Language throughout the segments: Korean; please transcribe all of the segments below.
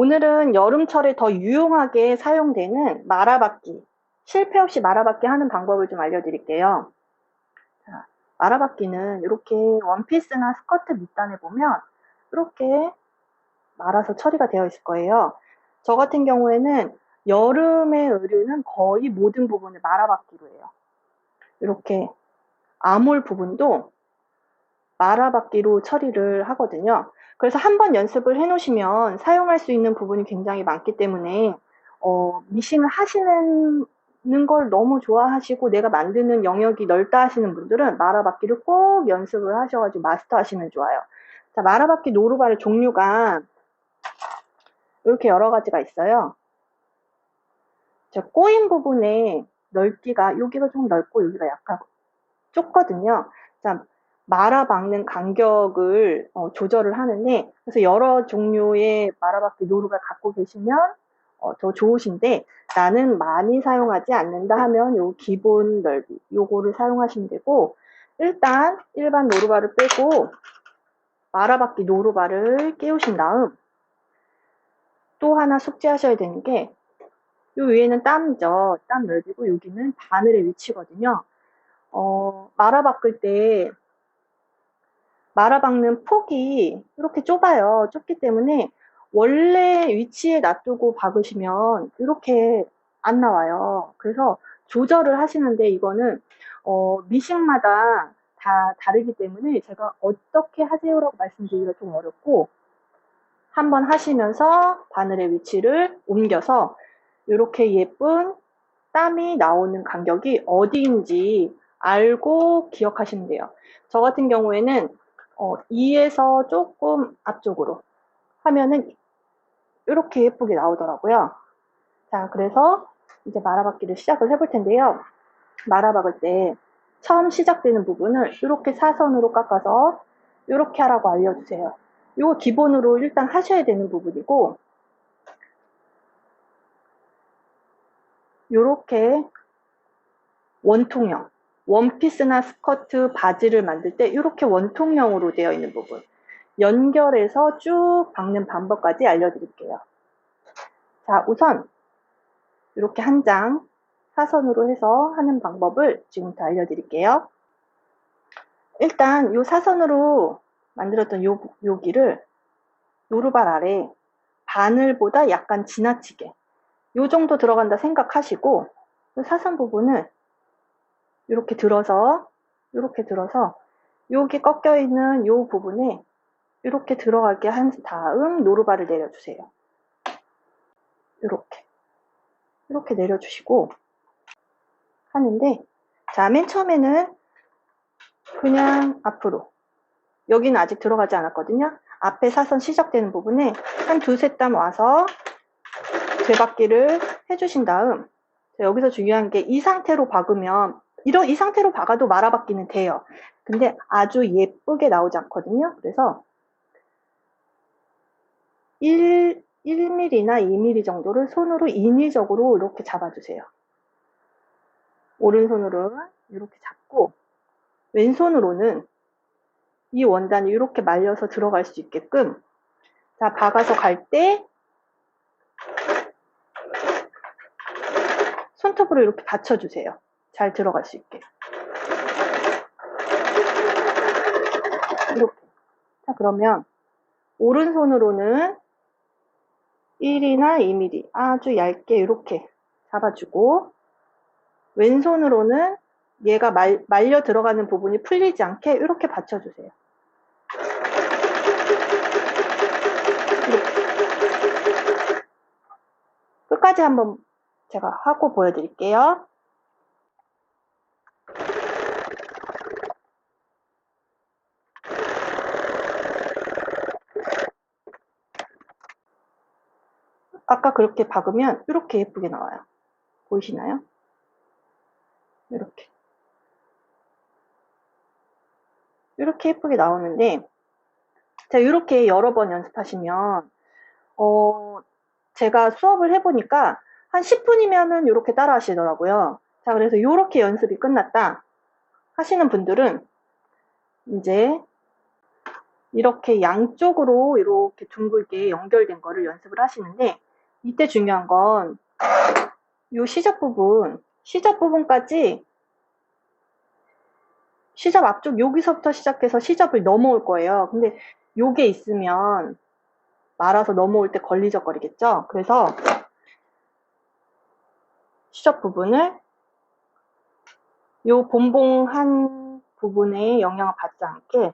오늘은 여름철에 더 유용하게 사용되는 말아받기, 실패 없이 말아받기 하는 방법을 좀 알려드릴게요. 자, 말아받기는 이렇게 원피스나 스커트 밑단에 보면 이렇게 말아서 처리가 되어 있을 거예요. 저 같은 경우에는 여름의 의류는 거의 모든 부분을 말아받기로 해요. 이렇게 아몰 부분도 말아받기로 처리를 하거든요. 그래서 한 번 연습을 해 놓으시면 사용할 수 있는 부분이 굉장히 많기 때문에 어, 미싱을 하시는 걸 너무 좋아하시고 내가 만드는 영역이 넓다 하시는 분들은 말아받기를 꼭 연습을 하셔가지고 마스터 하시면 좋아요. 자, 말아받기 노루발 종류가 이렇게 여러 가지가 있어요. 자, 꼬인 부분에 넓기가 여기가 좀 넓고 여기가 약간 좁거든요. 자, 말아박는 간격을 어, 조절을 하는데 그래서 여러 종류의 말아박기 노루가 갖고 계시면 어, 더 좋으신데 나는 많이 사용하지 않는다 하면 요 기본 넓이 요거를 사용하시면 되고 일단 일반 노루바를 빼고 말아박기 노루바를 끼우신 다음 또 하나 숙지하셔야 되는 게 요 위에는 땀이죠. 땀 넓이고 여기는 바늘의 위치거든요. 어, 말아박을 때 말아박는 폭이 이렇게 좁아요. 좁기 때문에 원래 위치에 놔두고 박으시면 이렇게 안 나와요. 그래서 조절을 하시는데 이거는 어, 미싱마다 다 다르기 때문에 제가 어떻게 하세요라고 말씀드리기가 좀 어렵고 한번 하시면서 바늘의 위치를 옮겨서 이렇게 예쁜 땀이 나오는 간격이 어디인지 알고 기억하시면 돼요. 저 같은 경우에는 어, 2에서 조금 앞쪽으로 하면은 이렇게 예쁘게 나오더라고요. 자, 그래서 이제 말아박기를 시작을 해볼 텐데요. 말아박을 때 처음 시작되는 부분을 이렇게 사선으로 깎아서 이렇게 하라고 알려주세요. 이거 기본으로 일단 하셔야 되는 부분이고 이렇게 원통형 원피스나 스커트, 바지를 만들 때 이렇게 원통형으로 되어 있는 부분 연결해서 쭉 박는 방법까지 알려드릴게요. 자, 우선 이렇게 한 장 사선으로 해서 하는 방법을 지금부터 알려드릴게요. 일단 이 사선으로 만들었던 요, 여기를 노루발 아래 바늘보다 약간 지나치게 요 정도 들어간다 생각하시고 사선 부분을 이렇게 들어서 이렇게 들어서 여기 꺾여 있는 이 부분에 이렇게 들어가게 한 다음 노루발을 내려주세요. 이렇게 이렇게 내려주시고 하는데 자 맨 처음에는 그냥 앞으로 여기는 아직 들어가지 않았거든요. 앞에 사선 시작되는 부분에 한 두세 땀 와서 되박기를 해주신 다음 여기서 중요한 게 이 상태로 박으면 이런 이 상태로 박아도 말아박기는 돼요. 근데 아주 예쁘게 나오지 않거든요. 그래서 1, 1mm나 2mm 정도를 손으로 인위적으로 이렇게 잡아주세요. 오른손으로는 이렇게 잡고 왼손으로는 이 원단이 이렇게 말려서 들어갈 수 있게끔 자 박아서 갈 때 손톱으로 이렇게 받쳐주세요. 잘 들어갈 수 있게. 이렇게. 자, 그러면 오른손으로는 1이나 2mm 아주 얇게 이렇게 잡아주고 왼손으로는 얘가 말, 말려 들어가는 부분이 풀리지 않게 이렇게 받쳐주세요. 끝까지 한번 제가 하고 보여드릴게요. 아까 그렇게 박으면 이렇게 예쁘게 나와요. 보이시나요? 이렇게. 이렇게 예쁘게 나오는데 자 이렇게 여러 번 연습하시면 어 제가 수업을 해보니까 한 10분이면은 이렇게 따라 하시더라고요. 자 그래서 이렇게 연습이 끝났다 하시는 분들은 이제 이렇게 양쪽으로 이렇게 둥글게 연결된 거를 연습을 하시는데 이때 중요한 건이 시접 부분, 시접 부분까지 시접 앞쪽 여기서부터 시작해서 시접을 넘어올 거예요. 근데 요게 있으면 말아서 넘어올 때 걸리적거리겠죠? 그래서 시접 부분을 요 본봉한 부분에 영향을 받지 않게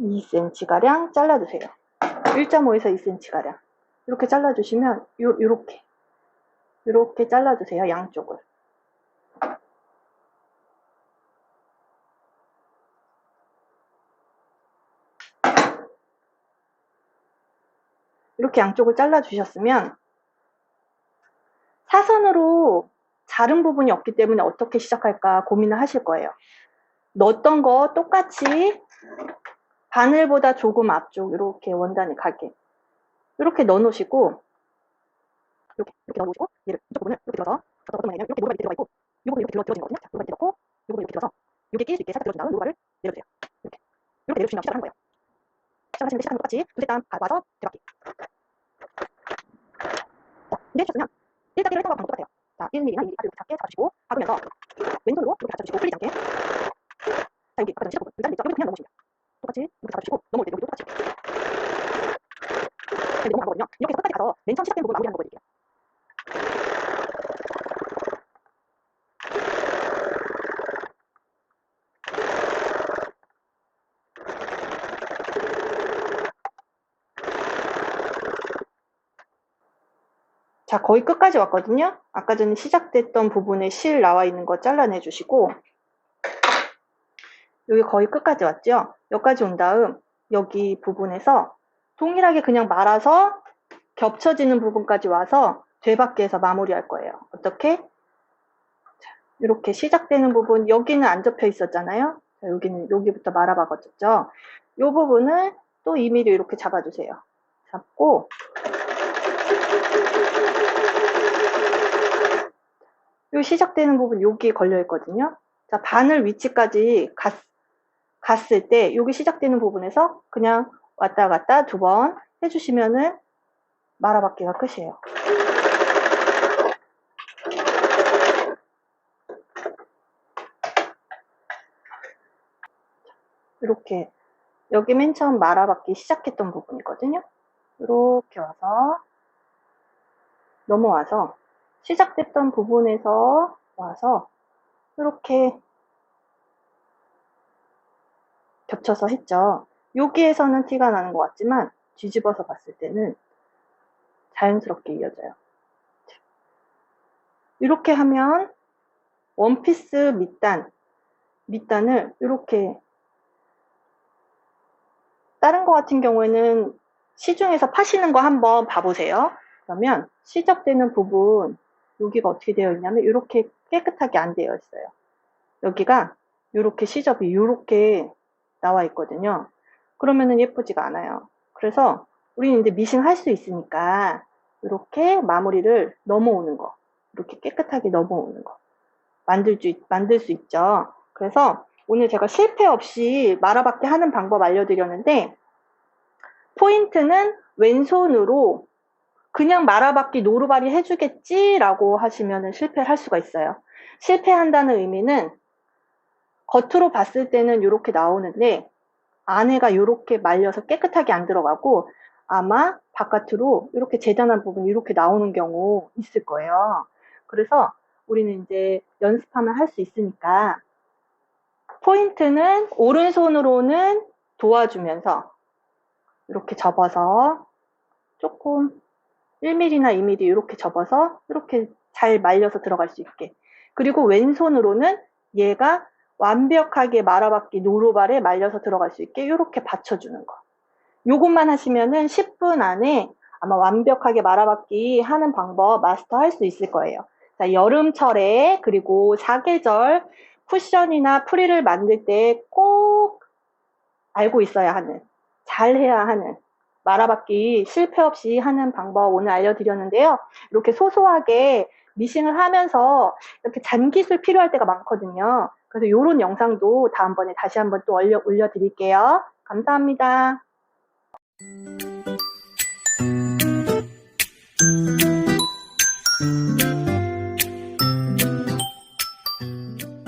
2cm가량 잘라주세요. 1.5에서 2cm가량. 이렇게 잘라주시면, 요, 요렇게. 요렇게 잘라주세요. 양쪽을. 이렇게 양쪽을 잘라주셨으면, 사선으로 자른 부분이 없기 때문에 어떻게 시작할까 고민을 하실 거예요. 넣었던 거 똑같이 바늘보다 조금 앞쪽 이렇게 원단이 가게. 이렇게 넣어 놓으시고 이렇게, 이렇게 넣어 놓으시고 얘를 이쪽 부분을 이렇게 들어서 어떤 모양이냐면 이렇게 노루발이 들어가 있고 이 부분이 이렇게 들어, 들어진 거거든요. 자, 노루발이 넣고 이 부분을 이렇게 들어서 이게 끼일 수 있게 살짝 들어준 다음 노루발을 내려주세요. 이렇게. 이렇게 내려주시면 시작을 한 거예요. 시작하시는데 시작하는 것 똑같이 두세 땀 밟아서 대박기 자 이제 해주셨으면 1단계를 했던 거랑 똑같아요. 자 1mm나 2mm 이렇게 작게 잡으시고 박으면서 왼손으로 이렇게 받쳐주시고 풀리지 않게. 자 여기 아까 전 시작 부분 자르겠죠? 여기 그냥 넘어오십니다 똑같이 이렇게 잡아주시고 넘어올 때 여기도 똑같이 이렇게 넘어가거든요. 이렇게 해서 끝까지 가서 맨 처음 시작된 부분 마무리하는 거 보여드릴게요. 자, 거의 끝까지 왔거든요. 아까 전에 시작됐던 부분에 실 나와 있는 거 잘라내 주시고 여기 거의 끝까지 왔죠? 여기까지 온 다음 여기 부분에서 동일하게 그냥 말아서 겹쳐지는 부분까지 와서 되받기해서 마무리할 거예요. 어떻게? 자, 이렇게 시작되는 부분 여기는 안 접혀 있었잖아요. 자, 여기는 여기부터 말아봐가졌죠. 이 부분을 또 2mm 이렇게 잡아주세요. 잡고 요 시작되는 부분 여기에 걸려 있거든요. 자, 바늘 위치까지 갔, 갔을 때 여기 시작되는 부분에서 그냥 왔다 갔다 두 번 해주시면은 말아받기가 끝이에요. 이렇게 여기 맨 처음 말아받기 시작했던 부분이거든요. 이렇게 와서 넘어와서 시작됐던 부분에서 와서 이렇게 겹쳐서 했죠. 여기에서는 티가 나는 것 같지만 뒤집어서 봤을 때는 자연스럽게 이어져요. 이렇게 하면 원피스 밑단, 밑단을 이렇게 다른 거 같은 경우에는 시중에서 파시는 거 한번 봐보세요. 그러면 시접되는 부분 여기가 어떻게 되어 있냐면 이렇게 깨끗하게 안 되어 있어요. 여기가 이렇게 시접이 이렇게 나와 있거든요. 그러면은 예쁘지가 않아요. 그래서 우리는 이제 미싱 할 수 있으니까 이렇게 마무리를 넘어오는 거, 이렇게 깨끗하게 넘어오는 거 만들 수, 만들 수 있죠. 그래서 오늘 제가 실패 없이 말아받기 하는 방법 알려드렸는데 포인트는 왼손으로 그냥 말아받기 노루발이 해주겠지라고 하시면 실패를 할 수가 있어요. 실패한다는 의미는 겉으로 봤을 때는 이렇게 나오는데 안에가 이렇게 말려서 깨끗하게 안 들어가고 아마 바깥으로 이렇게 재단한 부분이 이렇게 나오는 경우 있을 거예요. 그래서 우리는 이제 연습하면 할 수 있으니까 포인트는 오른손으로는 도와주면서 이렇게 접어서 조금 1mm나 2mm 이렇게 접어서 이렇게 잘 말려서 들어갈 수 있게 그리고 왼손으로는 얘가 완벽하게 말아받기 노루발에 말려서 들어갈 수 있게 이렇게 받쳐주는 거. 요것만 하시면은 10분 안에 아마 완벽하게 말아받기 하는 방법 마스터 할 수 있을 거예요. 자, 여름철에 그리고 사계절 쿠션이나 프리를 만들 때 꼭 알고 있어야 하는, 잘 해야 하는 말아받기 실패 없이 하는 방법 오늘 알려드렸는데요. 이렇게 소소하게 미싱을 하면서 이렇게 잔기술 필요할 때가 많거든요. 그래서 이런 영상도 다음번에 다시 한번 또 올려, 올려드릴게요. 감사합니다. Música